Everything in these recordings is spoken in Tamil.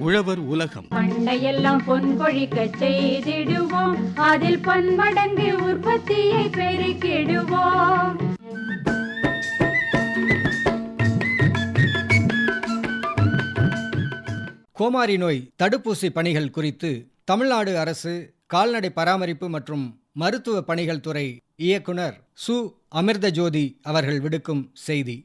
உழவர் உலகம். பண்டையெல்லாம் பொன் கொழிக்க செய்திடுவோம். அதில் பன்மடங்கு உற்பத்தியை பெருக்கிடுவோம். கோமாரி நோய் தடுப்பூசி பணிகள் குறித்து தமிழ்நாடு அரசு கால்நடை பராமரிப்பு மற்றும் மருத்துவ பணிகள் துறை இயக்குனர் சு. அமிர்தஜோதி அவர்கள் விடுக்கும் செய்தி.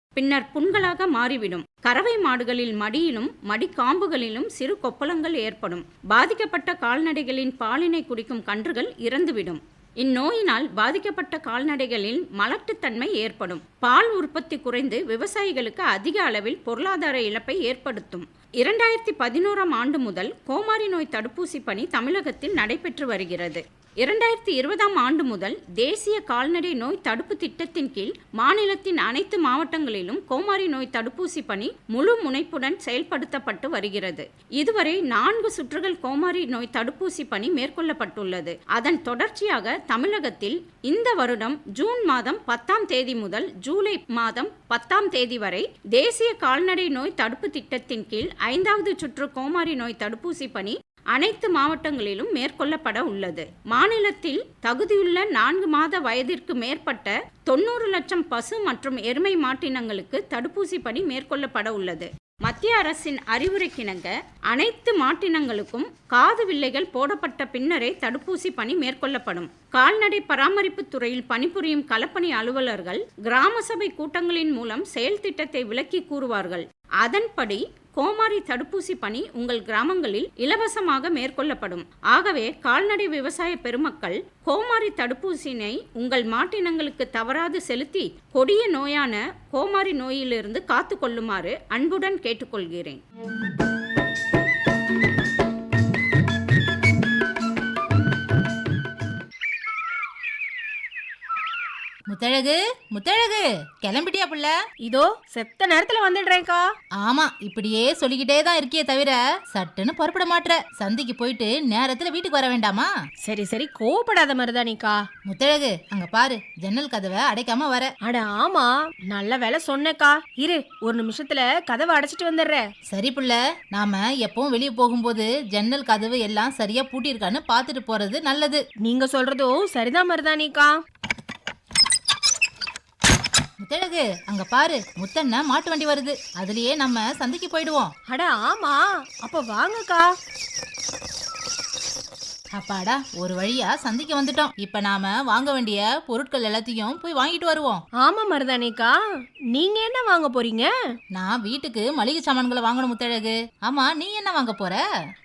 பின்னர் புண்களாக மாறிவிடும். கறவை மாடுகளில் மடியிலும் மடிக்காம்புகளிலும் சிறு கொப்பளங்கள் ஏற்படும். பாதிக்கப்பட்ட கால்நடைகளின் பாலினை குடிக்கும் கன்றுகள் இறந்துவிடும். இந்நோயினால் பாதிக்கப்பட்ட கால்நடைகளில் மலட்டுத்தன்மை ஏற்படும். பால் உற்பத்தி குறைந்து விவசாயிகளுக்கு அதிக அளவில் பொருளாதார இழப்பை ஏற்படுத்தும். இரண்டாயிரத்தி பதினோராம் ஆண்டு முதல் கோமாரி நோய் தடுப்பூசி பணி தமிழகத்தில் நடைபெற்று வருகிறது. இரண்டாயிரத்தி இருபதாம் ஆண்டு முதல் தேசிய கால்நடை நோய் தடுப்பு திட்டத்தின் கீழ் மாநிலத்தின் அனைத்து மாவட்டங்களிலும் கோமாரி நோய் தடுப்பூசி பணி முழு முனைப்புடன் செயல்படுத்தப்பட்டு வருகிறது. இதுவரை நான்கு சுற்றுகள் கோமாரி நோய் தடுப்பூசி பணி மேற்கொள்ளப்பட்டுள்ளது. அதன் தொடர்ச்சியாக தமிழகத்தில் இந்த வருடம் ஜூன் மாதம் பத்தாம் தேதி முதல் ஜூலை மாதம் பத்தாம் தேதி வரை தேசிய கால்நடை நோய் தடுப்பு திட்டத்தின் கீழ் ஐந்தாவது சுற்று கோமாரி நோய் தடுப்பூசி பணி அனைத்து மாவட்டங்களிலும் மேற்கொள்ளப்பட உள்ளது. மாநிலத்தில் தகுதியுள்ள நான்கு மாத வயதிற்கு மேற்பட்ட தொண்ணூறு லட்சம் பசு மற்றும் எருமை மாட்டினங்களுக்கு தடுப்பூசி பணி மேற்கொள்ளப்பட உள்ளது. மத்திய அரசின் அறிவுரைக்கிணங்க அனைத்து மாட்டினங்களுக்கும் காது வில்லைகள் போடப்பட்ட பின்னரே தடுப்பூசி பணி மேற்கொள்ளப்படும். கால்நடை பராமரிப்பு துறையில் பணிபுரியும் களப்பணி அலுவலர்கள் கிராம சபை கூட்டங்களின் மூலம் செயல் திட்டத்தை விளக்கி கூறுவார்கள். அதன்படி கோமாரி தடுப்பூசி பணி உங்கள் கிராமங்களில் இலவசமாக மேற்கொள்ளப்படும். ஆகவே கால்நடை விவசாய பெருமக்கள் கோமாரி தடுப்பூசியினை உங்கள் மாட்டினங்களுக்கு தவறாது செலுத்தி கொடிய நோயான கோமாரி நோயிலிருந்து காத்து கொள்ளுமாறு அன்புடன் கேட்டுக்கொள்கிறேன். முத்தழகு முத்தழகு கிளம்பிட்டியா புள்ள? இதோ செத்த நேரத்துல வந்துடுறேன்க்கா. ஆமா இப்படியே சொல்லிக்கிட்டே தான் இருக்கியே தவிர சட்டுன்னு புறப்பட மாட்ற. சந்தைக்கு போயிட்டு நேரத்துல வீட்டுக்கு வர வேண்டாமா? சரி சரி கோவப்படாத மருதானிக்கா முத்தழகு அங்க பாரு ஜன்னல் கதவை அடைக்காம வர. அட ஆமா நல்ல வேலை சொன்னேக்கா. இரு ஒரு நிமிஷத்துல கதவை அடைச்சிட்டு வந்துடுறேன். சரி புள்ள நாம எப்பவும் வெளியே போகும்போது ஜன்னல் கதவு எல்லாம் சரியா பூட்டியிருக்கான்னு பார்த்துட்டு போறது நல்லது. நீங்க சொல்றதும் சரிதான் மருதானிக்கா முத்தழகு அங்க பாரு முத்தண்ண மாட்டு வண்டி வருது. அதுலயே நம்ம சந்தைக்கு போயிடுவோம். அட ஆமா. அப்ப வாங்கக்கா. அப்பாடா ஒரு வழியா சந்தைக்கு வந்துட்டோம். இப்ப நாம வாங்க வேண்டிய பொருட்கள் எல்லாத்தையும் போய் வாங்கிட்டு வருவோம். ஆமா மருதானிக்கா நீங்க என்ன வாங்க போறீங்க? நான் வீட்டுக்கு மளிகை சாமான்களை வாங்கணும் முத்தழகு. ஆமா நீ என்ன வாங்க போற?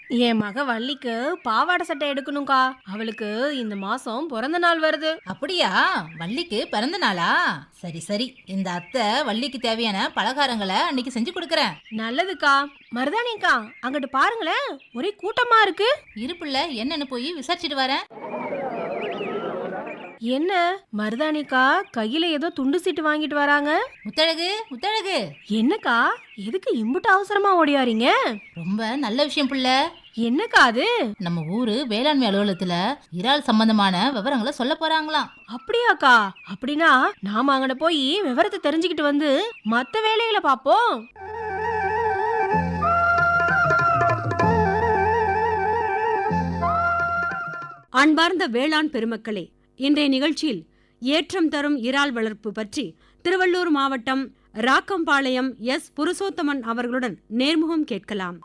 என் மக வள்ளிக்கு பாவாடை சட்டை எடுக்கணும்க்கா. அவளுக்கு இந்த மாசம் பிறந்த நாள் வருது. அப்படியா? வள்ளிக்கு பிறந்த நாளா? சரி சரி. இந்த அத்தை வள்ளிக்கு தேவையான பலகாரங்களை அன்னைக்கு செஞ்சு கொடுக்கறேன். நல்லதுக்கா. மருதானிக்கா அங்கிட்டு பாருங்களேன். ஒரே கூட்டமா இருக்கு. இருப்புல என்னன்னு போய் விசாரிச்சுட்டு வரேன். என்ன? மருதானிக்கா கையில ஏதோ துண்டு சீட்டு வாங்கிட்டு வராங்க. முத்தழகு முத்தழகு. என்னக்கா? எதுக்கு இம்புட்டு அவசரமா ஓடியாரீங்க? ரொம்ப நல்ல விஷயம் புள்ள. என்னக்கா அது? நம்ம ஊரு வேளாண்மை அலுவலகத்துல இறால் சம்பந்தமான விவரங்களை சொல்ல போறாங்களாம். அப்படியாக்கா? அப்படின்னா நாம அங்கன போய் விவரத்தை தெரிஞ்சுக்கிட்டு வந்து மத்த வேலைகளை பாப்போம். அன்பார்ந்த வேளாண் பெருமக்களே இன்றைய நிகழ்ச்சியில் ஏற்றம் தரும் இறால் வளர்ப்பு பற்றி திருவள்ளூர் மாவட்டம் ராக்கம்பாளையம் எஸ் புருஷோத்தமன் அவர்களுடன் நேர்முகம் கேட்கலாம்.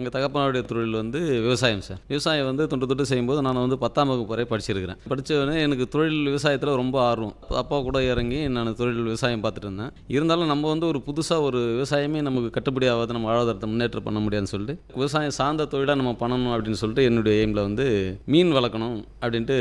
எங்கள் தகப்பனுடைய தொழில் வந்து விவசாயம் சார். விவசாயம் வந்து தொண்டு தொட்டு செய்யும்போது நான் வந்து பத்தாம் வகுப்பு வரை படிச்சிருக்கிறேன். படித்தவொடனே எனக்கு தொழில் விவசாயத்தில் ரொம்ப ஆர்வம். அப்பா கூட இறங்கி நான் தொழில் விவசாயம் பார்த்துட்டு இருந்தேன். இருந்தாலும் நம்ம வந்து ஒரு புதுசாக ஒரு விவசாயமே நமக்கு கட்டுப்படி ஆகாது நம்ம வாழ்வாதாரத்தை முன்னேற்றம் பண்ண முடியாதுன்னு சொல்லிட்டு விவசாயம் சார்ந்த தொழிலாக நம்ம பண்ணணும் அப்படின்னு சொல்லிட்டு என்னுடைய எய்மில் வந்து மீன் வளர்க்கணும் அப்படின்ட்டு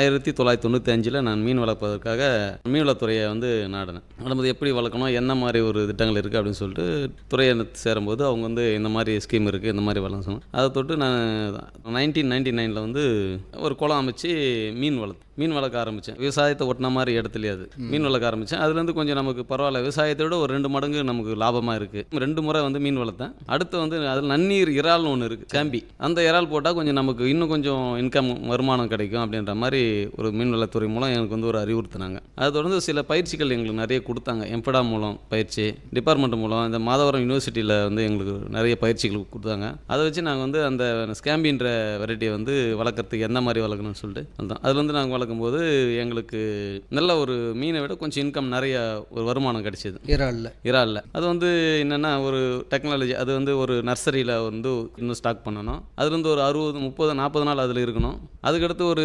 ஆயிரத்தி தொள்ளாயிரத்தி தொண்ணூற்றி அஞ்சில் நான் மீன் வளர்ப்பதற்காக மீன்வளத்துறையை வந்து நாடினேன். நம்ம எப்படி வளர்க்கணும் என்ன மாதிரி ஒரு திட்டங்கள் இருக்குது அப்படின்னு சொல்லிட்டு துறையை சேரும்போது அவங்க வந்து இந்த மாதிரி ஸ்கீம் இருக்குது இந்த மாதிரி வளர்க்க அதை தொட்டு நான் நைன்டீன் நைன்டி நைனில் வந்து ஒரு குளம் அமைச்சு மீன் வளர்த்தேன். மீன் வளர்க்க ஆரம்பித்தேன் விவசாயத்தை ஒட்டின மாதிரி இடத்துலயே அது. மீன் வளர்க்க ஆரம்பித்தேன் அதுலேருந்து கொஞ்சம் நமக்கு பரவாயில்ல. விவசாயத்தை விட ஒரு ரெண்டு மடங்கு நமக்கு லாபமாக இருக்குது ரெண்டு முறை வந்து மீன் வளர்த்தேன். அடுத்து வந்து அதில் நன்னீர் இறால்னு ஒன்று இருக்குது சாம்பி அந்த இறால் போட்டால் கொஞ்சம் நமக்கு இன்னும் கொஞ்சம் இன்கம் வருமானம் கிடைக்கும் அப்படின்ற மாதிரி ஒரு மீன்வளத்துறை மூலம் எனக்கு வந்து ஒரு அறிவுறுத்தினாங்க. அதை தொடர்ந்து சில பயிற்சிகள் எங்களுக்கு நிறைய கொடுத்தாங்க. எம்படா மூலம் பயிற்சி டிபார்ட்மெண்ட் மூலம் இந்த மாதவரம் யூனிவர்சிட்டியில் வந்து எங்களுக்கு நிறைய பயிற்சிகள் கொடுத்தாங்க. அதை வச்சு நாங்கள் வந்து அந்த ஸ்கேம்பின்ற வெரைட்டியை வந்து வளர்க்குறதுக்கு எந்த மாதிரி வளர்க்கணும்னு சொல்லிட்டு வந்தோம் அதில் வந்து நாங்கள் வளர்க்கும்போது எங்களுக்கு நல்ல ஒரு மீனை விட கொஞ்சம் இன்கம் நிறைய ஒரு வருமானம் கிடைச்சிது. இறால்ல. இறால்ல. அது வந்து என்னென்னா ஒரு டெக்னாலஜி அது வந்து ஒரு நர்சரியில் வந்து இன்னும் ஸ்டாக் பண்ணணும். அதுலேருந்து ஒரு அறுபது முப்பது நாற்பது நாள் அதில் இருக்கணும். அதுக்கடுத்து ஒரு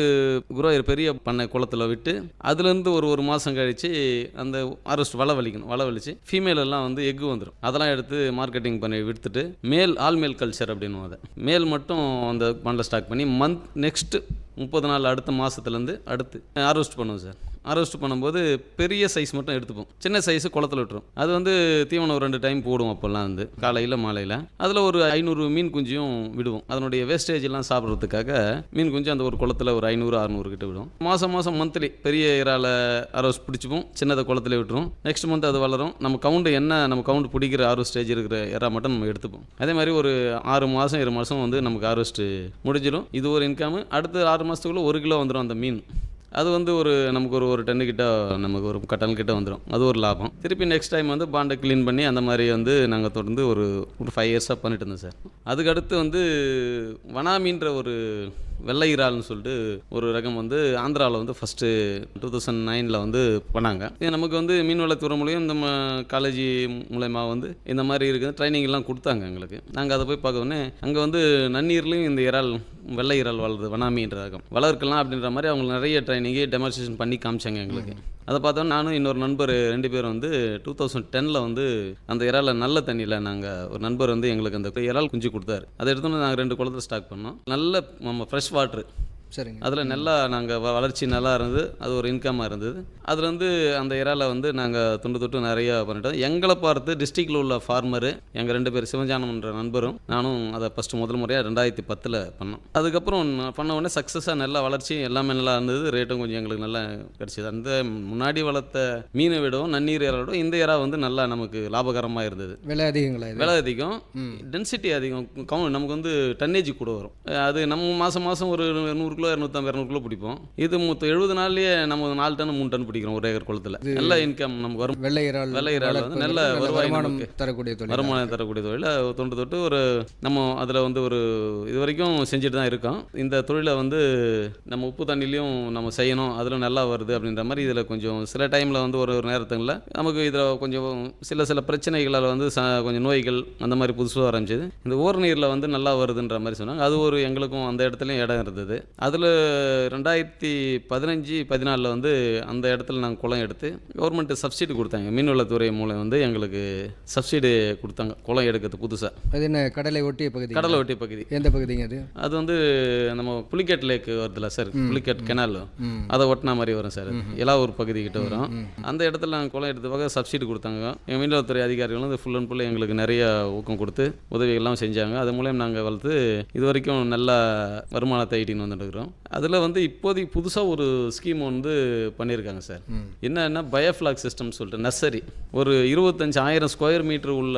குரோ பெரிய பண்ணை குளத்தில் விட்டு அதுலேருந்து ஒரு ஒரு மாதம் கழித்து அந்த அரெஸ்ட் வலை வலிக்கணும் வலை வலிச்சு ஃபீமேல் எல்லாம் வந்து எக்கு வந்துடும் அதெல்லாம் எடுத்து மார்க்கெட்டிங் பண்ணி விற்றுட்டு மேல் ஆல் மேல் கல்ச்சர் அப்படின்னு அதை மேல் மட்டும் அந்த பண்ணல ஸ்டாக் பண்ணி மந்த் நெக்ஸ்ட்டு முப்பது நாள் அடுத்த மாதத்துலேருந்து அடுத்து ஹார்வெஸ்ட் பண்ணுவோம் சார் ஹார்வெஸ்ட் பண்ணும்போது பெரிய சைஸ் மட்டும் எடுத்துப்போம். சின்ன சைஸு குளத்துல விட்டுரும். அது வந்து தீவனம் ஒரு ரெண்டு டைம் போடுவோம் அப்போல்லாம் வந்து. காலையில் மாலையில். அதில் ஒரு ஐநூறு மீன் குஞ்சியும் விடுவோம். அதனுடைய வேஸ்டேஜ் எல்லாம் சாப்பிட்றதுக்காக மீன் குஞ்சு அந்த ஒரு குளத்துல ஒரு ஐநூறு அறநூறு கிட்ட விடும். மாதம் மாதம் மந்த்லி பெரிய இறால ஹார்வெஸ்ட் பிடிச்சிப்போம். சின்னதை குளத்துல விட்டுரும். நெக்ஸ்ட் மந்த் அது வளரும். நம்ம கவுண்ட் என்ன நம்ம கவுண்ட் பிடிக்கிற ஹார்வெஸ்ட் ஸ்டேஜ் இருக்கிற இறா மட்டும் நம்ம எடுத்துப்போம். அதே மாதிரி ஒரு ஆறு மாதம் ஏழு மாதம் வந்து நமக்கு ஹார்வெஸ்ட் முடிஞ்சிடும் இது ஒரு இன்கம் அடுத்த ஆறு மாதத்துக்குள்ளே ஒரு கிலோ வந்துடும் அந்த மீன். அது வந்து ஒரு நமக்கு ஒரு ஒரு டன்னு கிட்ட நமக்கு ஒரு கட்டன் கிட்ட வந்துடும் அது ஒரு லாபம். திருப்பி நெக்ஸ்ட் டைம் வந்து பாண்டை க்ளீன் பண்ணி அந்த மாதிரி வந்து நாங்கள் தொடர்ந்து ஒரு ஒரு ஃபைவ் இயர்ஸாக பண்ணிட்டு இருந்தோம் சார். அதுக்கடுத்து வந்து வனாமின்ற ஒரு வெள்ளை இறால்னு சொல்லிட்டு ஒரு ரகம் வந்து ஆந்திராவில் வந்து ஃபஸ்ட்டு டூ தௌசண்ட் நைனில் வந்து பண்ணாங்க. இது நமக்கு வந்து மீன்வளத்துறை மூலியம் இந்த காலேஜ் மூலயமா வந்து இந்த மாதிரி இருக்குது ட்ரைனிங்லாம் கொடுத்தாங்க எங்களுக்கு. நாங்கள் அதை போய் பார்க்க உடனே அங்கே வந்து நன்னீர்லேயும் இந்த இறால் வெள்ளை இறால் வளருது வனாமின்ற ரகம். வளர்க்கலாம் அப்படின்ற மாதிரி அவங்க நிறைய ட்ரைனிங்கு டெமான்ஸ்ட்ரேஷன் பண்ணி காமிச்சாங்க எங்களுக்கு. அதை பார்த்தோம் நானும் இன்னொரு நண்பர் ரெண்டு பேரும் வந்து டூ தௌசண்ட் டெனில் வந்து அந்த இறால நல்ல தண்ணியில் நாங்கள் ஒரு நண்பர் வந்து எங்களுக்கு அந்த இறால் குஞ்சு கொடுத்தாரு. அதை எடுத்துன்னு நாங்கள் ரெண்டு குளத்தில் ஸ்டாக் பண்ணோம். நல்ல நம்ம ஃப்ரெஷ் வாட்ரு சரிங்க. அதில் நல்லா நாங்கள் வளர்ச்சி நல்லா இருந்தது. அது ஒரு இன்கமாக இருந்தது. அதில் வந்து அந்த இறால வந்து நாங்கள் துண்டு தொட்டு நிறையா பண்ணிட்டோம். எங்களை பார்த்து டிஸ்ட்ரிக்டில் உள்ள ஃபார்மரு எங்கள் ரெண்டு பேர் சிவஞானம்ன்ற நண்பரும் நானும் அதை ஃபஸ்ட்டு முதல் முறையாக ரெண்டாயிரத்தி பத்தில் பண்ணோம். அதுக்கப்புறம் பண்ண உடனே சக்ஸஸாக நல்லா வளர்ச்சி எல்லாமே நல்லா இருந்தது. ரேட்டும் கொஞ்சம் எங்களுக்கு நல்லா கிடச்சிது. அந்த முன்னாடி வளர்த்த மீனை விடவும் நன்னீர் இறால விடவும் இந்த இறா வந்து நல்லா நமக்கு லாபகரமாக இருந்தது. விலை அதிகங்களா விலை அதிகம். டென்சிட்டி அதிகம். நமக்கு வந்து டன்னேஜ் கூட வரும். அது நம்ம மாதம் மாதம் ஒரு நூறு கிலோ இரநூத்தம்பது இரநூறு கிலோ பிடிப்போம். இது மொத்தம் எழுபது நாள்லயே நம்ம நாலு டன் மூணு டன் பிடிக்கிறோம் ஒரு ஏக்கர் குளத்தில். நல்ல இன்கம் நமக்கு வரும். வெள்ளை இறால் வெள்ளை இறால் வந்து நல்ல வருமானம். தரக்கூடிய தொழில்? வருமானம் தரக்கூடிய தொழில்? தொண்டு தொட்டு ஒரு நம்ம அதில் வந்து ஒரு இது வரைக்கும் செஞ்சுட்டு தான் இருக்கோம். இந்த தொழிலை வந்து நம்ம உப்பு தண்ணிலையும் நம்ம செய்யணும். அதில் நல்லா வருது அப்படின்ற மாதிரி இதில் கொஞ்சம் சில டைமில் வந்து ஒரு ஒரு நேரத்துங்களில் நமக்கு இதில் கொஞ்சம் சில சில பிரச்சனைகளால் வந்து ச கொஞ்சம் நோய்கள் அந்த மாதிரி புதுசாக ஆரம்பிச்சது. இந்த ஊர் நீரில் வந்து நல்லா வருதுன்ற மாதிரி சொன்னாங்க. அது ஒரு எங்களுக்கும் அந்த இடத்துலையும் இடம் இருந்தது. அதில் ரெண்டாயிரத்தி பதினஞ்சு பதினாலில் வந்து அந்த இடத்துல நாங்கள் குளம் எடுத்து கவர்மெண்ட் சப்சிடி கொடுத்தாங்க. மீன்வளத்துறை மூலம் வந்து எங்களுக்கு சப்சிடி கொடுத்தாங்க. குளம் எடுக்கிறது புதுசாக அது என்ன கடலை ஒட்டிய பகுதி? கடலை ஒட்டிய பகுதி. எந்த பகுதிங்க அது? அது வந்து நம்ம புலிக்கட் லேக் வருதுல்ல சார்? புலிக்கட் கெனால். அதை ஒட்டின மாதிரி வரும் சார். எல்லா ஒரு பகுதி கிட்ட வரும். அந்த இடத்துல நாங்கள் குளம் எடுத்ததாக சப்சிடி கொடுத்தாங்க. எங்கள் மீன்வளத்துறை அதிகாரிகளும் இது ஃபுல் அண்ட் ஃபுல் எங்களுக்கு நிறைய ஊக்கம் கொடுத்து உதவிகள்லாம் செஞ்சாங்க. அது மூலம் நாங்கள் வளர்த்து இது வரைக்கும் நல்ல வருமானத்தை ஈட்டின்னு வந்துட்டு இருக்கிறோம் அதில் வந்து இப்போதைக்கு புதுசாக ஒரு ஸ்கீம் வந்து பண்ணியிருக்காங்க சார். என்னன்னா பயோஃப்ளாக் சிஸ்டம் சொல்லிட்டு நர்சரி. ஒரு இருபத்தஞ்சு ஆயிரம் ஸ்கொயர் மீட்டர் உள்ள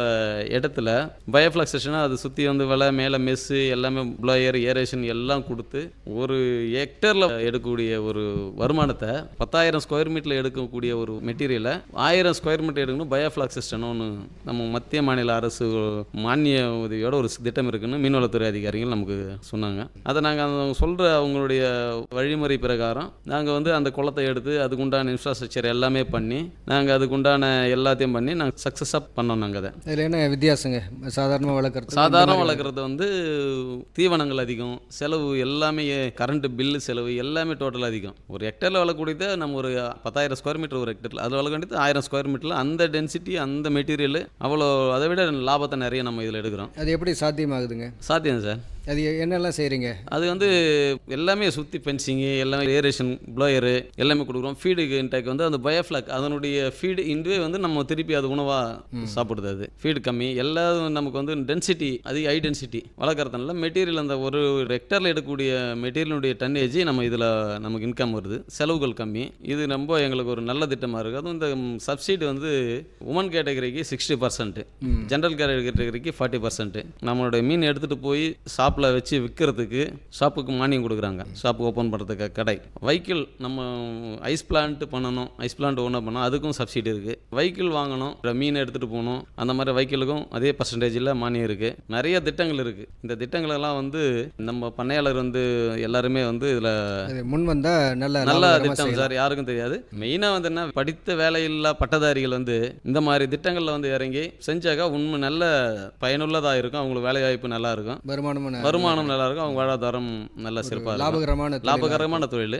இடத்துல பயோஃப்ளாக் சிஸ்டம்னா அது சுற்றி வந்து விலை மேலே மெஸ்ஸு எல்லாமே ப்ளோயர் ஏரேஷன் எல்லாம் கொடுத்து ஒரு ஹெக்டரில் எடுக்கக்கூடிய ஒரு வருமானத்தை பத்தாயிரம் ஸ்கொயர் மீட்டரில் எடுக்கக்கூடிய ஒரு மெட்டீரியலை ஆயிரம் ஸ்கொயர் மீட்டர் எடுக்கணும் பயோஃப்ளாக் சிஸ்டம்னு ஒன்று நம்ம மத்திய மாநில அரசு மானிய உதவியோட ஒரு திட்டம் இருக்குன்னு மீன்வளத்துறை அதிகாரிகள் நமக்கு சொன்னாங்க. அதை நாங்கள் அவங்க சொல்கிற அவங்களுடைய வழிமுறை பிரகாரம் நாங்கள் வந்து அந்த குளத்தை எடுத்து அதுக்குண்டான இன்ஃப்ராஸ்ட்ரக்சர் எல்லாமே பண்ணி நாங்கள் அதுக்குண்டான எல்லாத்தையும் பண்ணி நாங்கள் சக்ஸஸாக பண்ணோம் நாங்கள் அதை. இதில் என்ன வித்தியாசங்க? சாதாரணமாக வளர்க்குறது? சாதாரண வளர்க்குறது வந்து தீவனங்கள் அதிகம் செலவு எல்லாமே கரண்ட் பில்லு செலவு எல்லாமே டோட்டல் அதிகம். ஒரு ஹெக்டரில் வளர்க்கக்கூடியது நம்ம ஒரு பத்தாயிரம் ஸ்கொயர் மீட்டர் ஒரு ஹெக்டரில் அதில் வளர்க்க வேண்டியது ஆயிரம் ஸ்கொயர் மீட்டரில் அந்த டென்சிட்டி அந்த மெட்டீரியல் அவ்வளோ அதை விட லாபத்தை நிறைய நம்ம இதில் எடுக்கிறோம். அது எப்படி சாத்தியமாகுதுங்க? சாத்தியம் சார். அது என்னெல்லாம் செய்கிறீங்க அது வந்து எல்லாமே சுற்றி பென்சிங்கு எல்லாமே ஏரேஷன் ப்ளோயரு எல்லாமே கொடுக்குறோம். ஃபீடுக்கு இன்டேக் வந்து அந்த பயோஃப்ளாக் அதனுடைய ஃபீடு இதுவே வந்து நம்ம திருப்பி அது உணவாக சாப்பிடுது அது. ஃபீடு கம்மி எல்லாரும் நமக்கு வந்து டென்சிட்டி அதிக ஹை டென்சிட்டி வளர்க்குறதுனால மெட்டீரியல் அந்த ஒரு ஹெக்டரில் எடுக்கக்கூடிய மெட்டீரியலுடைய டன்னேஜ் நம்ம இதில் நமக்கு இன்கம் வருது. செலவுகள் கம்மி. இது ரொம்ப எங்களுக்கு ஒரு நல்ல திட்டமாக இருக்குது அதுவும் இந்த சப்சிடி வந்து உமன் கேட்டகரிக்கு சிக்ஸ்டி பர்சன்ட் ஜென்ரல் கேட்டகரிக்கு ஃபார்ட்டி பர்சன்ட் நம்மளுடைய மீன் எடுத்துகிட்டு போய் ஷாப்பில் வச்சு விற்கிறதுக்கு ஷாப்புக்கு மானியம் கொடுக்குறாங்க. ஷாப் ஓப்பன் பண்ணுறதுக்கு கடை. வைக்கிள் நம்ம ஐஸ் பிளான்ட் பண்ணணும். ஐஸ் பிளான்ட் ஒன்று பண்ணோம் அதுக்கும் சப்சிடி இருக்குது வைக்கிள் வாங்கணும். மீன் எடுத்துகிட்டு போகணும். அந்த மாதிரி வைக்கிளுக்கும் அதே பர்சன்டேஜில் மானியம் இருக்குது நிறைய திட்டங்கள் இருக்குது இந்த திட்டங்களெல்லாம் வந்து நம்ம பண்ணையாளர் வந்து எல்லாருமே வந்து இதில் முன் வந்தால் நல்ல நல்ல திட்டம். சார் யாருக்கும் தெரியாது. மெயினாக வந்து என்ன? படித்த வேலையில்லா பட்டதாரிகள் வந்து இந்த மாதிரி திட்டங்களில் வந்து இறங்கி செஞ்சாக்கா உண்மை நல்ல பயனுள்ளதாக இருக்கும். அவங்களுக்கு வேலை வாய்ப்பு நல்லா இருக்கும். வருமானமும் வருமானம் நல்லா இருக்கும் அவங்க வாழ்வாதாரம் நல்ல சிறப்பாக லாபகரமான லாபகரமான தொழில்.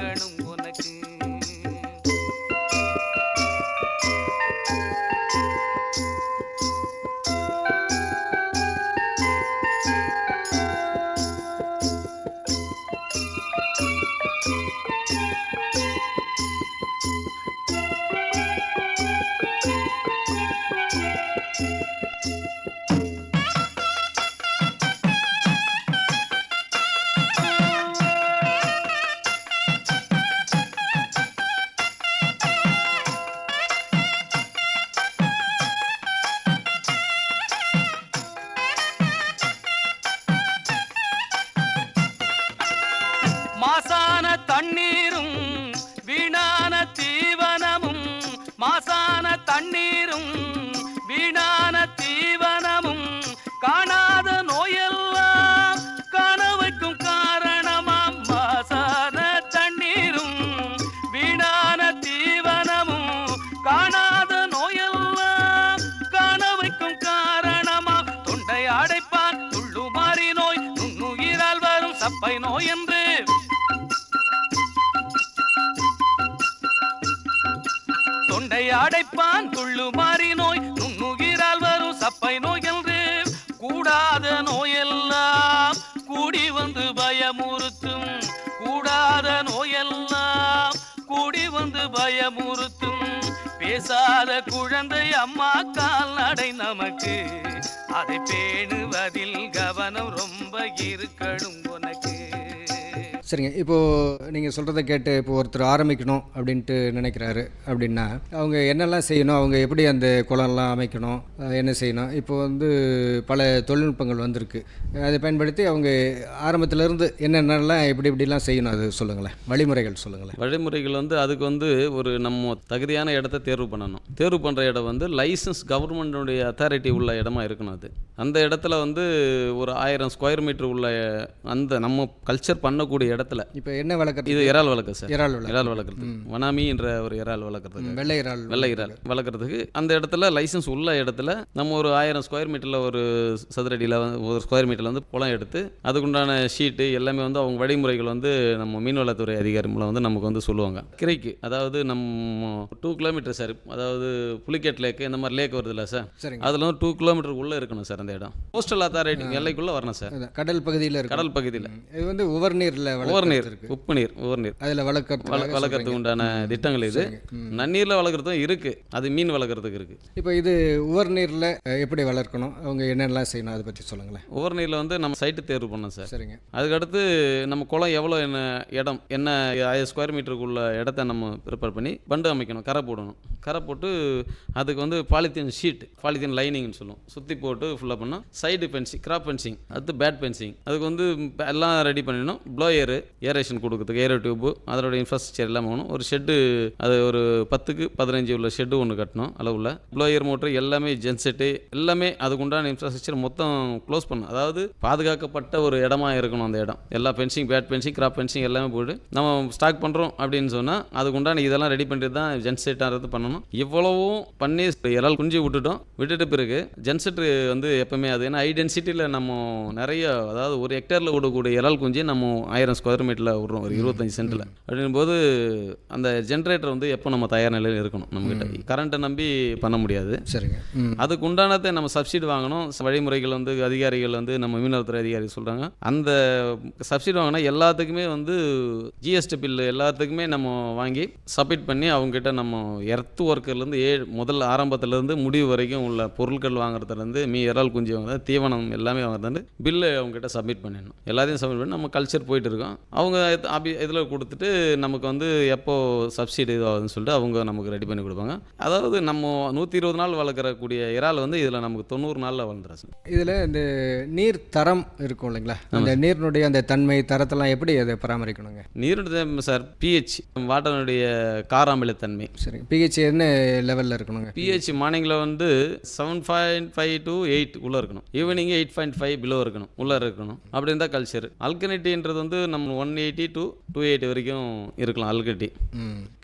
பயமுறுத்தும். கூடாத நோயெல்லாம் கூடி வந்து பயமுறுத்தும். பேசாத குழந்தை அம்மா கால்நடை நமக்கு. அதை பேணுவதில் கவனம் ரொம்ப இருக்கணும் உனக்கு. சரிங்க. இப்போது நீங்கள் சொல்கிறத கேட்டு இப்போ ஒருத்தர் ஆரம்பிக்கணும் அப்படின்ட்டு நினைக்கிறாரு அப்படின்னா அவங்க என்னெல்லாம் செய்யணும்? அவங்க எப்படி அந்த குளம்லாம் அமைக்கணும்? என்ன செய்யணும்? இப்போ வந்து பல தொழில்நுட்பங்கள் வந்திருக்கு. அதை பயன்படுத்தி அவங்க ஆரம்பத்திலேருந்து என்னென்னலாம் எப்படி இப்படிலாம் செய்யணும்? அது சொல்லுங்களேன். வழிமுறைகள் சொல்லுங்களேன். வழிமுறைகள் வந்து அதுக்கு வந்து ஒரு நம்ம தகுதியான இடத்த தேர்வு பண்ணணும். தேர்வு பண்ணுற இடம் வந்து லைசன்ஸ் கவர்மெண்ட்டுடைய அத்தாரிட்டி உள்ள இடமா இருக்கணும் அது. அந்த இடத்துல வந்து ஒரு ஆயிரம் ஸ்கொயர் மீட்டர் உள்ள அந்த நம்ம கல்ச்சர் பண்ணக்கூடிய இடத்துல. இப்போ என்ன வளர்க்குறது இது இறால் வளர்க்க சார். இறால். இறால் வளர்க்குறது வனாமி என்ற ஒரு இறால் வளர்க்குறதுக்கு வெள்ளை இறால் வெள்ளை இறால் வளர்க்குறதுக்கு அந்த இடத்துல லைசன்ஸ் உள்ள இடத்துல நம்ம ஒரு ஆயிரம் ஸ்கொயர் மீட்டரில் ஒரு சதுரடியில் ஒரு ஸ்கொயர் மீட்டரில் வந்து குளம் எடுத்து அதுக்குண்டான ஷீட்டு எல்லாமே வந்து அவங்க வழிமுறைகள் வந்து நம்ம மீன்வளத்துறை அதிகாரி மூலம் வந்து நமக்கு வந்து சொல்லுவாங்க. கிரைக்கு அதாவது நம்ம டூ கிலோமீட்டர் சார் அதாவது புலிகேட் லேக் இந்த மாதிரி லேக் வருதுல்ல சார் அதில் வந்து டூ கிலோமீட்டர் உள்ளே இருக்கணும் சார் அந்த இடம். கோஸ்டல் அத்தாரிட்டி எல்லைக்குள்ளே வரணும் சார் கடல் பகுதியில் கடல் பகுதியில். இது வந்து உவர் நீரில் உவர் நீர் இருக்கு உப்பு நீர் உவர் நீர் அதில் வளர்க்கறது வள வளர்க்குறதுக்கு உண்டான திட்டங்கள் இது. நன்னீரில் வளர்க்குறதும் இருக்குது அது மீன் வளர்க்குறதுக்கு இருக்குது இப்போ இது உவர் நீரில் எப்படி வளர்க்கணும்? அவங்க என்னென்னலாம் செய்யணும்? அதை பற்றி சொல்லுங்களேன். ஒவ்வொரு நீரில் வந்து நம்ம சைட்டு தேர்வு பண்ணோம் சார். சரிங்க. அதுக்கடுத்து நம்ம குளம் எவ்வளோ என்ன இடம் என்ன ஆயிரம் ஸ்கொயர் மீட்டருக்குள்ள இடத்த நம்ம ப்ரிப்பேர் பண்ணி பண்டு அமைக்கணும் கரை போடணும். கரை போட்டு அதுக்கு வந்து பாலித்தீன் ஷீட் பாலித்தீன் லைனிங்னு சொல்லுவோம். சுற்றி போட்டு ஃபுல்லாக பண்ணோம். சைடு பென்சிங் கிராப் பென்சிங் அடுத்து பேட் பென்சிங் அதுக்கு வந்து எல்லாம் ரெடி பண்ணிடணும். ப்ளோயரு ஏரேஷன் கொடுக்கறதுக்கு ஏரோ டியூப்பு அதோட இன்ஃப்ராஸ்ட்ரக்சர் எல்லாம் வேணும் ஒரு ஷெட்டு அது ஒரு பத்துக்கு பதினஞ்சு உள்ள ஷெட்டு ஒன்று கட்டணும் அளவுள்ள ப்ளோயர் மோட்டர் எல்லாமே ஜென்செட்டு எல்லாமே அதுக்குண்டான இன்ஃப்ராஸ்ட்ரக்சர் மொத்தம் க்ளோஸ் பண்ணும் அதாவது பாதுகாக்கப்பட்ட ஒரு இடமா இருக்கணும் அந்த இடம். எல்லா fencing bird fencing crab fencing எல்லாமே போட்டு நம்ம ஸ்டாக் பண்ணுறோம் அப்படின்னு சொன்னால் அதுக்குண்டான இதெல்லாம் ரெடி பண்ணிட்டு தான் ஜென்செட்டாகிறது பண்ணணும். இவ்வளவும் பண்ணி இறால் குஞ்சு விட்டுட்டோம். விட்டுட்ட பிறகு ஜென்செட்டு வந்து எப்பவுமே அது ஏன்னா ஐடென்சிட்டியில் நம்ம நிறைய அதாவது ஒரு ஹெக்டேரில் விடக்கூடிய இறால் குஞ்சு நம்ம ஆயிரம் ஸ்கொயர் மீட்டரில் விடுறோம் ஒரு இருபத்தஞ்சு சென்ட்டில் அப்படிங்கும்போது அந்த ஜென்ரேட்டர் வந்து எப்போ நம்ம தயார் நிலையில் இருக்கணும் நம்மகிட்ட? கரண்ட்டை நம்பி பண்ண முடியாது. சரிங்க. அதுக்கு உண்டானதை நம்ம சப்சிடி வாங்கணும். வழிமுறைகள் வந்து அதிகாரிகள் வந்து நம்ம மீனவத்துறை அதிகாரி சொல்கிறாங்க அந்த சப்சிடி வாங்கினா எல்லாத்துக்குமே வந்து ஜிஎஸ்டி பில்லு எல்லாத்துக்குமே நம்ம வாங்கி சப்மிட் பண்ணி அவங்ககிட்ட நம்ம எர்த் ஒர்க்கர்லேருந்து ஏ முதல் ஆரம்பத்துலேருந்து முடிவு வரைக்கும் உள்ள பொருட்கள் வாங்குறதுலேருந்து மீ இறால் குஞ்சு வாங்குறது தீவனம் எல்லாமே வாங்குறது பில்லு அவங்ககிட்ட சப்மிட் பண்ணிடணும். எல்லாத்தையும் சப்மிட் பண்ணி நம்ம கல்ச்சர் போயிட்டு இருக்கோம். அவங்க இதில் கொடுத்துட்டு நமக்கு வந்து எப்போ சப்சிடி இதுவாகுதுன்னு சொல்லிட்டு அவங்க நமக்கு ரெடி பண்ணி கொடுப்பாங்க. அதாவது நம்ம நூற்றி இருபது நாள் வளர்க்குறக்கூடிய இறால் வந்து இதில் நமக்கு தொண்ணூறு நாளில் வளர்ந்துடும் சார். இதில் இந்த நீர் தரம் இருக்கும் இல்லைங்களா? அந்த நீரினுடைய அந்த தன்மை தரத்தெல்லாம் எப்படி அதை பராமரிக்கணுங்க? நீருடைய சார் பிஹெச் வாட்டனுடைய காராமிலத்தன்மை. சரி பிஹெச் என்ன லெவலில் இருக்கணுங்க? பிஹெச் மார்னிங்கில் வந்து seven point five to eight உள்ளே இருக்கணும். Evening eight point five below இருக்கணும். உள்ளே இருக்கணும். அப்படி இருந்தால் கல்ச்சர் அல்கனிட்டின்றது வந்து நம்ம one eighty to two eighty வரைக்கும் இருக்கலாம் அல்கட்டி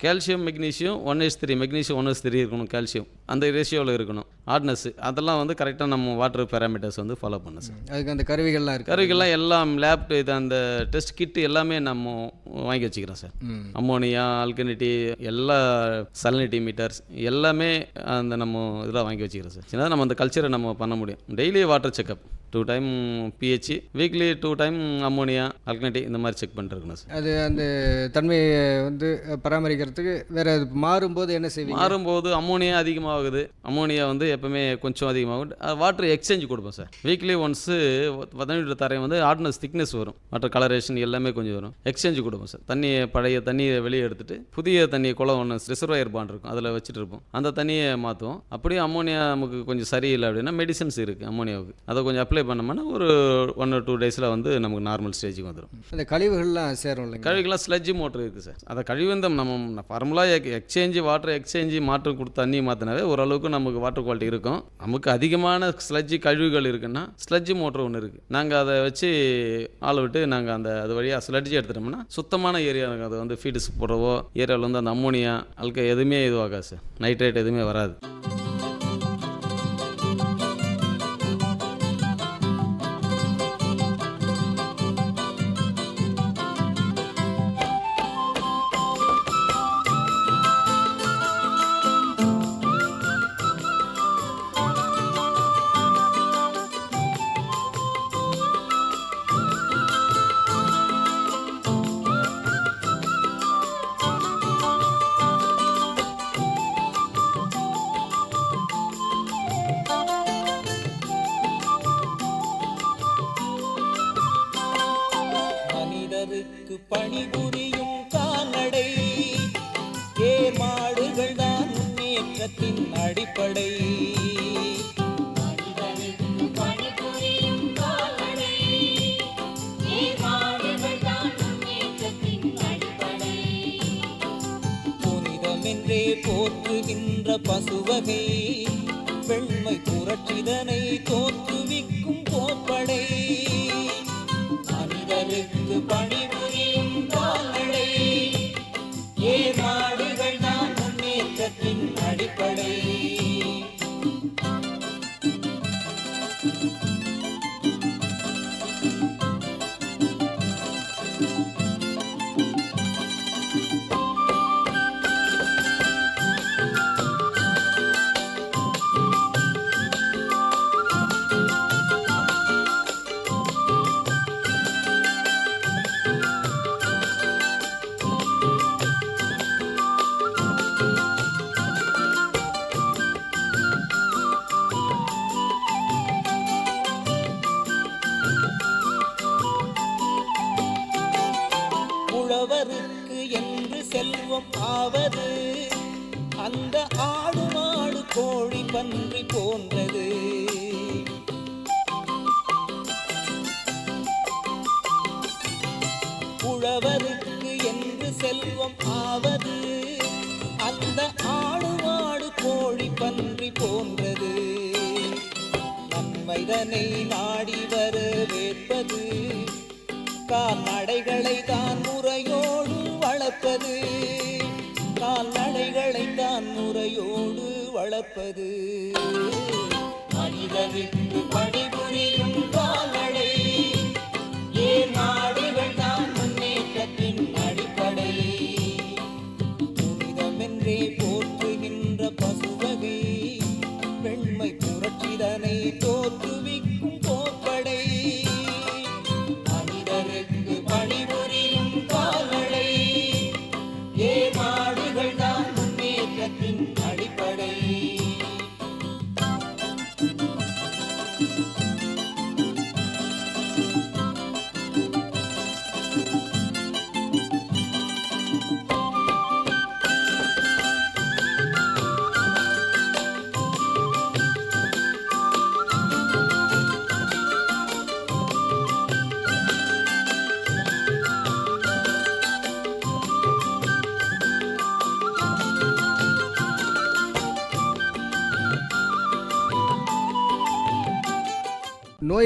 calcium magnesium one is three magnesium one is three இருக்கணும் கால்சியம் அந்த ரேஷியோவில் இருக்கணும். ஹார்ட்னஸ் அதெல்லாம் வந்து கரெக்டாக நம்ம வாட்டர் பேராமீட்டர்ஸ் வந்து ஃபாலோ பண்ணணும் சார் அதுக்கு அந்த கருவிகள்லாம் இருக்கு. கருவிகள்லாம் எல்லாம் லேப் இது அந்த டெஸ்ட் கிட்டு எல்லாமே நம்ம வாங்கி வச்சுக்கிறோம் சார் அம்மோனியா ஆல்கனிட்டி எல்லா சலனிட்டி மீட்டர்ஸ் எல்லாமே அந்த நம்ம இதில் வாங்கி வச்சுக்கிறோம் சார் சின்னதாக நம்ம அந்த கல்ச்சரை நம்ம பண்ண முடியும். Daily water checkup two time pH weekly two time ammonia alkalinity இந்த மாதிரி செக் பண்ணிருக்கணும் சார் அது அந்த தன்மையை வந்து பராமரிக்கிறதுக்கு வேற மாறும்போது என்ன செய்வீங்க? மாறும்போது அம்மோனியா அதிகமாகுது. அம்மோனியா வந்து எப்பவுமே கொஞ்சம் அதிகமாகும். வாட்டர் எக்ஸ்சேஞ்ச் கொடுப்போம் சார். வீக்லி ஒன்ஸு பதினெட்டு தரையும் வந்து ஆர்டினஸ் திக்னஸ் வரும். வாட்டர் கலரேஷன் எல்லாமே கொஞ்சம் வரும். எக்ஸ்சேஞ்ச் கொடுப்போம் சார். தண்ணியை பழைய தண்ணியை வெளியே எடுத்துட்டு புதிய தண்ணி குளம் ஒன்று ரிசர்வாயர் பாண்ட் இருக்கும். அதில் வச்சுட்டு இருப்போம். அந்த தண்ணியை மாற்றுவோம் அப்படியே அம்மோனியா நமக்கு கொஞ்சம் சரியில்லை அப்படின்னா மெடிசன்ஸ் இருக்குது அம்மோனியாவுக்கு அதை கொஞ்சம் அப்ளை பண்ணோம்னா ஒரு ஒன் ஆர் டூ டேஸில் வந்து நமக்கு நார்மல் ஸ்டேஜுக்கு வந்துடும் அந்த கழிவுகள்லாம் சேரும் கழுவிக்கெல்லாம் ஸ்லட்ஜ் மோட்டர் இருக்குது சார். அதை கழிவந்தம் நம்ம ஃபார்முலாக எக்ஸ்சேஞ்சு வாட்டர் எக்ஸ்சேஞ்சு மாற்றம் கொடுத்து தண்ணி மாற்றினாவே ஓரளவுக்கு நமக்கு வாட்டர் குவாலிட்டி இருக்கும். நமக்கு அதிகமான ஸ்லட்ஜ் கழிவுகள் இருக்குன்னா ஸ்லட்ஜ் மோட்டர் ஒன்று இருக்குது நாங்கள் அதை வச்சு ஆள் விட்டு நாங்கள் அந்த அது வழியாக ஸ்லட்ஜ் எடுத்துட்டோம்னா சுத்தமான ஏரியா அது வந்து ஃபீட்ஸ் போடுறவோ ஏரியாவில் வந்து அந்த அம்மோனியா அல்க எதுவுமே இதுவாகாது சார் நைட்ரேட் எதுவுமே வராது. என்றே போற்றுகின்ற பசுவகை. வெண்மை புரட்சிதனை தோற்றுவிக்கும் போர்ப்படை. மனிதருக்கு பணிபுரியும் கால்நடை. ஏர் தான் முன்னேற்றத்தின் அடிப்படை. tempo.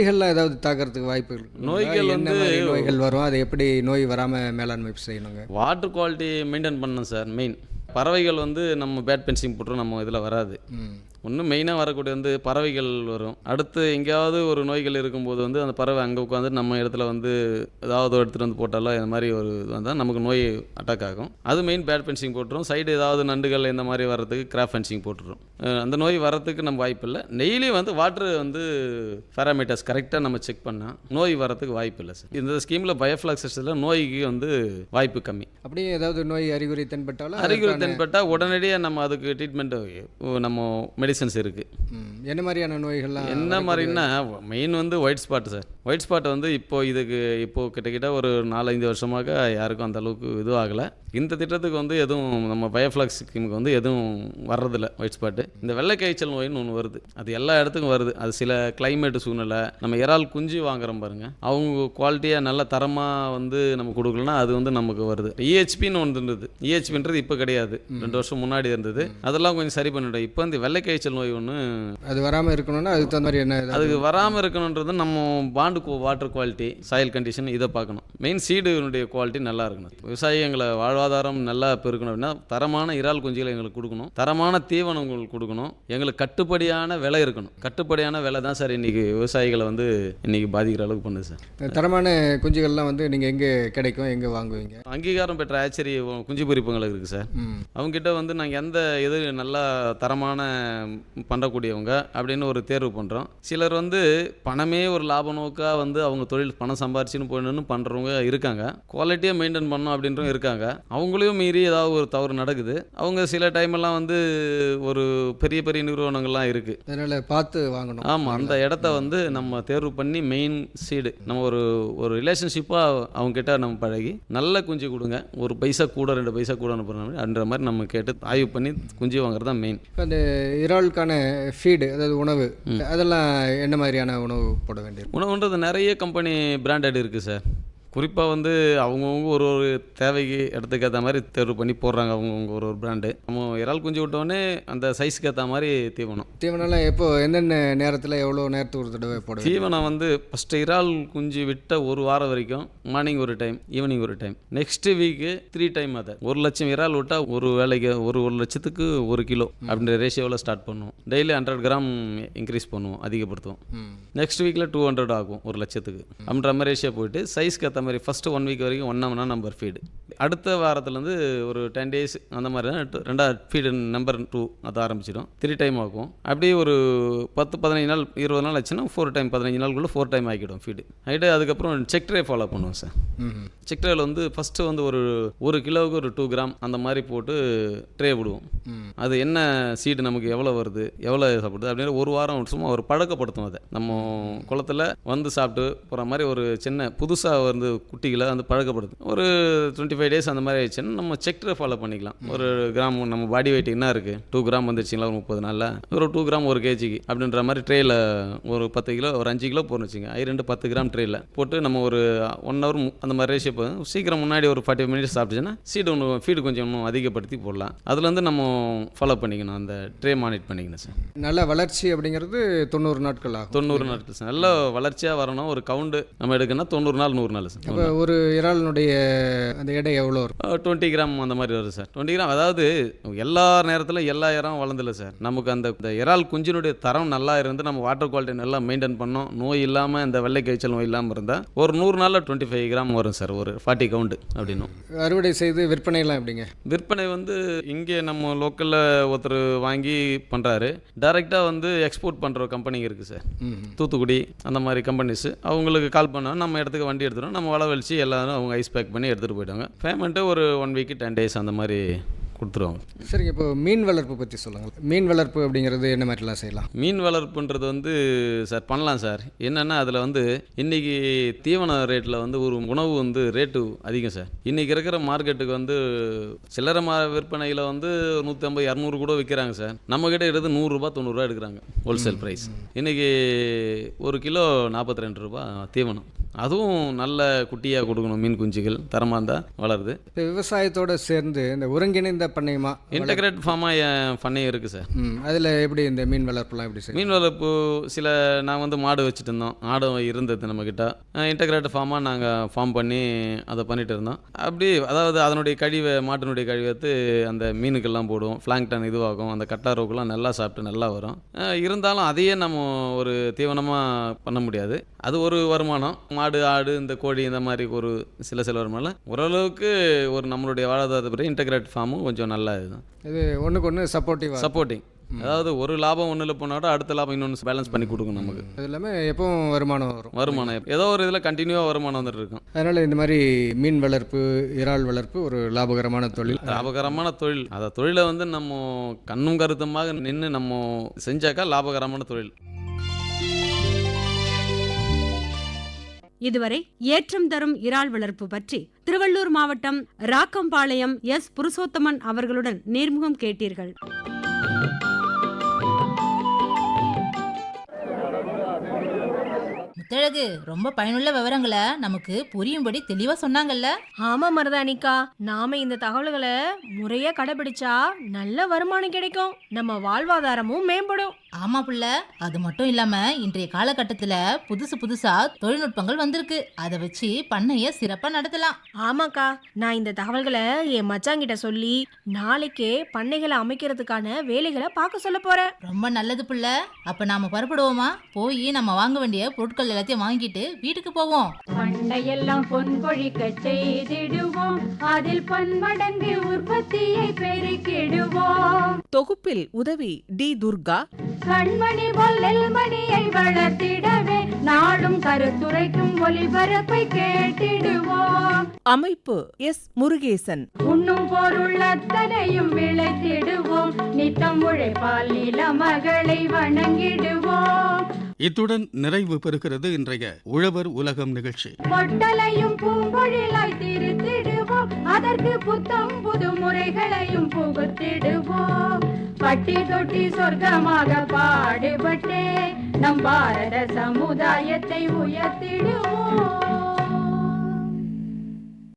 நோய்கள்லாம் ஏதாவது தாக்கிறதுக்கு வாய்ப்பு இருக்கு நோய்கள் என்ன மாதிரி நோய்கள் வரும்? அதை எப்படி நோய் வராமல் மேலாண்மை செய்யணுங்க? வாட்டர் குவாலிட்டி மெயின்டைன் பண்ணணும் சார் மெயின் பறவைகள் வந்து நம்ம பேட் பென்சிங் போட்டுரும் நம்ம இதில் வராது. ஒன்று மெயினாக வரக்கூடிய வந்து பறவைகள் வரும். அடுத்து எங்கேயாவது ஒரு நோய்கள் இருக்கும்போது வந்து அந்த பறவை அங்கே உட்காந்து நம்ம இடத்துல வந்து ஏதாவது எடுத்துகிட்டு வந்து போட்டாலோ இந்த மாதிரி ஒரு இது வந்தால் நமக்கு நோய் அட்டாக் ஆகும். அது மெயின் பேட் ஃபென்சிங் போட்டுரும். சைடு ஏதாவது நண்டுகள் இந்த மாதிரி வர்றதுக்கு கிராப் ஃபென்சிங் போட்டுரும். அந்த நோய் வர்றதுக்கு நம்ம வாய்ப்பு இல்லை. டெய்லி வந்து வாட்டர் வந்து பேராமீட்டர்ஸ் கரெக்டாக நம்ம செக் பண்ணால் நோய் வர்றதுக்கு வாய்ப்பு இல்லை சார் இந்த ஸ்கீமில் பயோஃப்ளாக் சிஸ்டத்தில் நோய்க்கு வந்து வாய்ப்பு கம்மி. அப்படியே ஏதாவது நோய் அறிகுறி தென்பட்டாலும் அறிகுறி தென்பட்டால் உடனடியாக நம்ம அதுக்கு ட்ரீட்மெண்ட் நம்ம மெடிசன்ஸ் இருக்குது. என்ன மாதிரியான நோய்கள்லாம் என்ன மாதிரின்னா மெயின் வந்து white spot sir white spot வந்து இப்போ இதுக்கு இப்போ கிட்டத்தட்ட ஒரு நாலஞ்சு வருஷமாக யாருக்கும் அந்த அளவுக்கு இதுவாகலை. இந்த திட்டத்துக்கு வந்து எதுவும் நம்ம பயோஃப்ளாக் ஸ்கீமுக்கு வந்து எதுவும் வர்றதில்ல ஒயிட் ஸ்பாட்டு இந்த வெள்ளை காய்ச்சல் நோயின்னு ஒன்று வருது. அது எல்லா இடத்துக்கும் வருது. அது சில climate சூழ்நிலை நம்ம இறால் குஞ்சு வாங்குறோம் பாருங்க. அவங்க குவாலிட்டியாக நல்ல தரமாக வந்து நம்ம கொடுக்கலனா அது வந்து நமக்கு வருது. இஹெச்பின்னு ஒன்று இருந்தது. இஹெச்பின்றது இப்போ கிடையாது. ரெண்டு வருஷம் முன்னாடி இருந்தது. அதெல்லாம் கொஞ்சம் சரி பண்ணிட்டோம். இப்போ இந்த வெள்ளை காய்ச்சல் நோய் ஒன்று அது வராமல் இருக்கணும்னா அதுக்கு தகுந்த மாதிரி என்ன அதுக்கு வராமல் இருக்கணுன்றது நம்ம pond water quality soil condition இதை பார்க்கணும். மெயின் சீடுனுடைய குவாலிட்டி நல்லா இருக்கணும். விவசாயி எங்களை வாழ்வாதாரம் நல்லா பெருக்கணும் அப்படின்னா தரமான இறால் குஞ்சுகளை எங்களுக்கு கொடுக்கணும். தரமான தீவனம் உங்களுக்கு கொடுக்கணும். எங்களுக்கு கட்டுப்படியான விலை இருக்கணும். கட்டுப்படியான விலை தான் சார் இன்னைக்கு விவசாயிகளை வந்து இன்னைக்கு பாதிக்கிற அளவுக்கு பண்ணுது சார். தரமான குஞ்சுகள்லாம் வந்து நீங்கள் எங்கே கிடைக்கும்? எங்கே வாங்குவீங்க? அங்கீகாரம் பெற்ற ஆச்சரிய குஞ்சு பொரிப்புகள் இருக்குது சார். அவங்ககிட்ட வந்து நாங்கள் எந்த இது நல்லா தரமான பண்ணக்கூடியவங்க அப்படின்னு ஒரு தேர்வு பண்ணுறோம் சிலர் வந்து பணமே ஒரு லாப நோக்காக வந்து அவங்க தொழில் பணம் சம்பாரிச்சுன்னு போயிடணும்னு பண்ணுறவங்க இருக்காங்க. குவாலிட்டியாக மெயின்டைன் பண்ணணும் அப்படின்றவங்க இருக்காங்க. அவங்களையும் மீறி ஏதாவது ஒரு தவறு நடக்குது. அவங்க சில டைம் எல்லாம் வந்து ஒரு பெரிய பெரிய நிறுவனங்கள்லாம் இருக்குது அதனால பார்த்து வாங்கணும். ஆமாம் அந்த இடத்த வந்து நம்ம தேர்வு பண்ணி மெயின் சீடு நம்ம ஒரு ஒரு ரிலேஷன்ஷிப்பாக அவங்க கிட்ட நம்ம பழகி நல்ல குஞ்சு கொடுங்க. ஒரு பைசா கூட ரெண்டு பைசா கூட அனுப்புகிற மாதிரி நம்ம கேட்டு ஆய்வு பண்ணி குஞ்சு வாங்குறது தான் மெயின் அந்த இறாலுக்கான ஃபீடு அதாவது உணவு அதெல்லாம் என்ன மாதிரியான உணவு போட வேண்டியிருக்கும் உணவுன்றது நிறைய கம்பெனி பிராண்டட் இருக்குது சார் குறிப்பாக வந்து அவங்கவுங்க ஒரு ஒரு தேவைக்கு இடத்துக்கு ஏற்ற மாதிரி தேர்வு பண்ணி போடுறாங்க அவங்கவுங்க ஒரு ஒரு பிராண்டு நம்ம இறால் குஞ்சு விட்டோடனே அந்த சைஸ்க்கு ஏற்ற மாதிரி தீவனம். தீவனம்லாம் எப்போ எந்தெந்த நேரத்தில் எவ்வளோ நேரத்துக்கு ஒரு தடவை போட வேண்டும்? தீவனம் வந்து ஃபஸ்ட்டு இறால் குஞ்சு விட்ட ஒரு வாரம் வரைக்கும் மார்னிங் ஒரு டைம் ஈவினிங் ஒரு time next week three time அதை. ஒரு லட்சம் இறால் விட்டால் ஒரு வேலைக்கு ஒரு ஒரு லட்சத்துக்கு ஒரு கிலோ அப்படின்ற ரேஷியோவில் ஸ்டார்ட் பண்ணுவோம். டெய்லி ஹண்ட்ரட் கிராம் இன்க்ரீஸ் பண்ணுவோம் அதிகப்படுத்துவோம். நெக்ஸ்ட் வீக்கில் டூ ஹண்ட்ரட் ஆகும் ஒரு லட்சத்துக்கு. அப்படின்ற மாதிரி ரேஷியோ போயிட்டு சைஸ்க்கு ஏற்ற மாதிரி ஃபஸ்ட்டு ஒன் வீக் வரைக்கும் ஒன் ஒன்றா நம்பர் ஃபீடு அடுத்த வாரத்துலேருந்து ஒரு டென் டேஸ் அந்த மாதிரி தான் ரெண்டாவது ஃபீடு நம்பர் டூ அது ஆரம்பிச்சிடும். த்ரீ டைம் ஆகும். அப்படியே ஒரு பத்து பதினஞ்சு நாள் இருபது நாள் ஆச்சுன்னா ஃபோர் டைம் பதினஞ்சு நாளுக்குள்ளே ஃபோர் டைம் ஆக்கிடும் ஃபீடு ஆகிட்டு அதுக்கப்புறம் செக் ட்ரே ஃபாலோ பண்ணுவோம் சார். செக் ட்ரேயில் வந்து ஃபஸ்ட்டு வந்து ஒரு ஒரு கிலோவுக்கு ஒரு டூ கிராம் அந்த மாதிரி போட்டு ட்ரே விடுவோம். அது என்ன சீடு நமக்கு எவ்வளோ வருது எவ்வளோ சாப்பிடுது அப்படின்னு ஒரு வாரம் சும்மா ஒரு பழக்கப்படுத்தும் அதை. நம்ம குளத்துல வந்து சாப்பிட்டு போகிற மாதிரி ஒரு சின்ன புதுசாக வந்து குட்டிகளை வந்து பழக்கப்படுது ஒரு டுவெண்ட்டி ஃபைவ் டேஸ் அந்த மாதிரி ஆயிடுச்சுன்னா நம்ம செக் ட்ரே ஃபாலோ பண்ணிக்கலாம். ஒரு கிராம் நம்ம பாடி வெயிட் என்ன இருக்குது டூ கிராம் வந்துருச்சுங்களா ஒரு முப்பது நாளில்? ஒரு டூ கிராம் ஒரு கேஜிக்கு அப்படின்ற மாதிரி ட்ரேயில் ஒரு பத்து கிலோ ஒரு அஞ்சு கிலோ போடணும் வச்சுங்க ஐ ரெண்டு பத்து கிராம் ட்ரேயில் போட்டு நம்ம ஒரு ஒன் ஹவர் அந்த மாதிரி ரேஷியோ போதும் சீக்கிரம் முன்னாடி ஒரு ஃபார்ட்டி மினிட்ஸ் சாப்பிட்டுச்சுன்னா சீடு ஒன்று ஃபீடு கொஞ்சம் இன்னும் அதிகப்படுத்தி போடலாம். அதுலேருந்து நம்ம ஃபாலோ பண்ணிக்கணும். அந்த ட்ரே மானிட் பண்ணிக்கணும் சார் நல்ல வளர்ச்சி அப்படிங்கிறது தொண்ணூறு நாட்கள் ஆகும். தொண்ணூறு நாட்கள் சார் நல்ல வளர்ச்சியாக வரணும். ஒரு கவுண்டு நம்ம எடுக்கணும்னா தொண்ணூறு நாள் நூறு நாள் சார் அப்போ ஒரு இறாலினுடைய அந்த எடை எவ்வளோ இருக்கும்? டுவெண்ட்டி கிராம் அந்த மாதிரி வருது சார். டுவெண்ட்டி கிராம் அதாவது எல்லா நேரத்தில் எல்லா இறம் வளர்ந்துல சார். நமக்கு அந்த இறால் குஞ்சினுடைய தரம் நல்லா இருந்து நம்ம வாட்டர் குவாலிட்டி நல்லா மெயின்டைன் பண்ணோம். நோய் இல்லாமல் இந்த வெள்ளை காய்ச்சல் நோய் இல்லாமல் இருந்தால் ஒரு நூறு நாளில் டுவெண்ட்டி ஃபைவ் கிராம் வரும் சார் ஒரு ஃபார்ட்டி கவுண்டு அப்படின்னும். அறுவடை செய்து விற்பனைலாம் எப்படிங்க? விற்பனை வந்து இங்கே நம்ம லோக்கலில் ஒருத்தர் வாங்கி பண்ணுறாரு டைரெக்டாக வந்து எக்ஸ்போர்ட் பண்ணுற கம்பெனிங்க இருக்குது சார். தூத்துக்குடி அந்த மாதிரி கம்பெனிஸ் அவங்களுக்கு கால் பண்ணால் நம்ம இடத்துக்கு வண்டி எடுத்துகிறோம் நம்ம வளவழிச்சு எல்லாரும் அவங்க ஐஸ் பேக் பண்ணி எடுத்துகிட்டு போயிட்டாங்க. பேமெண்ட்டு ஒரு ஒன் வீக்கு டென் டேஸ் அந்த மாதிரி கொடுத்துருவாங்க. சரிங்க இப்போ மீன் வளர்ப்பு பற்றி சொல்லுங்கள் மீன் வளர்ப்பு அப்படிங்கிறது என்ன மாதிரிலாம் செய்யலாம்? மீன் வளர்ப்புன்றது வந்து சார் பண்ணலாம் சார். என்னென்னா அதில் வந்து இன்றைக்கி தீவன ரேட்டில் வந்து ஒரு உணவு வந்து ரேட்டு அதிகம் சார். இன்றைக்கி இருக்கிற மார்க்கெட்டுக்கு வந்து சில்லறை மா விற்பனையில் வந்து நூற்றம்பது இரநூறு கூட விற்கிறாங்க சார். நம்மக்கிட்ட எடுத்து நூறுரூபா தொண்ணூறுரூவா எடுக்கிறாங்க ஹோல்சேல் ப்ரைஸ் இன்றைக்கி ஒரு கிலோ நாற்பத்தி ரெண்டு ரூபா தீவனம். அதுவும் நல்ல குட்டியாக கொடுக்கணும் மீன் குஞ்சுகள் தரமாக இருந்தால் வளருது. இப்போ விவசாயத்தோடு சேர்ந்து இந்த ஒருங்கிணைந்த பண்ணையமா இன்டகிரேட் ஃபார்மாக என் பண்ணையும் இருக்குது சார் ம் அதில் எப்படி இந்த மீன் வளர்ப்புலாம் எப்படி செய்யும் மீன் வளர்ப்பு சில நான் வந்து மாடு வச்சுட்டு இருந்தோம். ஆடும் இருந்தது நம்மக்கிட்ட இன்டகிரேட் ஃபார்மாக நாங்கள் ஃபார்ம் பண்ணி அதை பண்ணிட்டு இருந்தோம். அப்படி அதாவது அதனுடைய கழிவை மாட்டினுடைய கழிவை எடுத்து அந்த மீனுக்கெல்லாம் போடுவோம். ஃப்ளாங்டன் இதுவாகும். அந்த கட்டாரோக்கெல்லாம் நல்லா சாப்பிட்டு நல்லா வரும். இருந்தாலும் அதையே நம்ம ஒரு தீவனமாக பண்ண முடியாது. அது ஒரு வருமானம். மாடு ஆடு இந்த கோழி இந்த மாதிரி ஒரு சில சில வருமானம். ஓரளவுக்கு ஒரு நம்மளுடைய வாழ்வாதாரத்தை பிறகு இன்டகிரேட் ஃபார்மும் கொஞ்சம் நல்லா இதுதான் இது ஒன்றுக்கு ஒன்று சப்போர்ட்டிவாக சப்போர்ட்டிங் அதாவது ஒரு லாபம் ஒன்றில் போனாட அடுத்த லாபம் இன்னொன்று பேலன்ஸ் பண்ணி கொடுக்கும் நமக்கு. அது இல்லாமல் எப்பவும் வருமானம் வரும். வருமானம் ஏதோ ஒரு இதில் கண்டினியூவாக வருமானம் வந்துட்டு இருக்கும். அதனால் இந்த மாதிரி மீன் வளர்ப்பு இறால் வளர்ப்பு ஒரு லாபகரமான தொழில். லாபகரமான தொழில். அந்த தொழிலை வந்து நம்ம கண்ணும் கருத்துமாக நின்று நம்ம செஞ்சாக்கா லாபகரமான தொழில். இதுவரை ஏற்றம் தரும் இறால் வளர்ப்பு பற்றி திருவள்ளூர் மாவட்டம் ராக்கம்பாளையம் எஸ் புருஷோத்தமன் அவர்களுடன் நேர்முகம் கேட்டீர்கள். முத்தழகு ரொம்ப பயனுள்ள விவரங்களை நமக்கு புரியும்படி தெளிவா சொன்னாங்கல்ல? ஆமா மருதானிக்கா நாம இந்த தகவல்களை முறையா கடைபிடிச்சா நல்ல வருமானம் கிடைக்கும். நம்ம வாழ்வாதாரமும் மேம்படும். ஆமா புள்ள. அது மட்டும் இல்லாம இன்றைய காலகட்டத்துல புதுசு புதுசா தொழில்நுட்பங்கள் வந்திருக்கு. அதை வச்சு பண்ணைய சிறப்பா நடத்தலாம். ஆமாக்கா. நான் இந்த தகவல்களை என் மச்சாங்கிட்ட சொல்லி நாளைக்கே பண்ணைகளை அமைக்கிறதுக்கான வேலைகளை பார்க்க சொல்ல போறேன். ரொம்ப நல்லது புள்ள. அப்ப நாம புறப்படுவோமா? போய் நம்ம வாங்க வேண்டிய பொருட்கள் எல்லாத்தையும் வாங்கிட்டு வீட்டுக்கு போவோம். பண்டையெல்லாம் பொன் பொழிக்க செய்திடுவோம். அதில் பன்மடங்கு உற்பத்தியை பெருக்கிடுவோம். தொகுப்பில் உதவி டி துர்கா. கண்மணி பொல்லில் மணியை வளர்த்திடவே நாடும் கருத்துரைக்கும் ஒளிபரப்பை கேட்டிடுவோம். அமைப்பு எஸ் முருகேசன். உண்ணும் பொருள் அத்தனையும் விளைத்திடுவோம். நித்தம் உழைப்பால் நில மகளை வணங்கிடுவோம். இத்துடன் நிறைவு பெறுகிறது இன்றைய உழவர் உலகம் நிகழ்ச்சி. பொட்டலையும் பூம்பொழிலாய் திருத்திடுவோம். அதற்கு புத்தம் புது முறைகளையும் புகுத்திடுவோம். பட்டி தொட்டி சொர்க்கமாக பாடுபட்டே நம் பாரத சமுதாயத்தை உயர்த்திடுவோம்.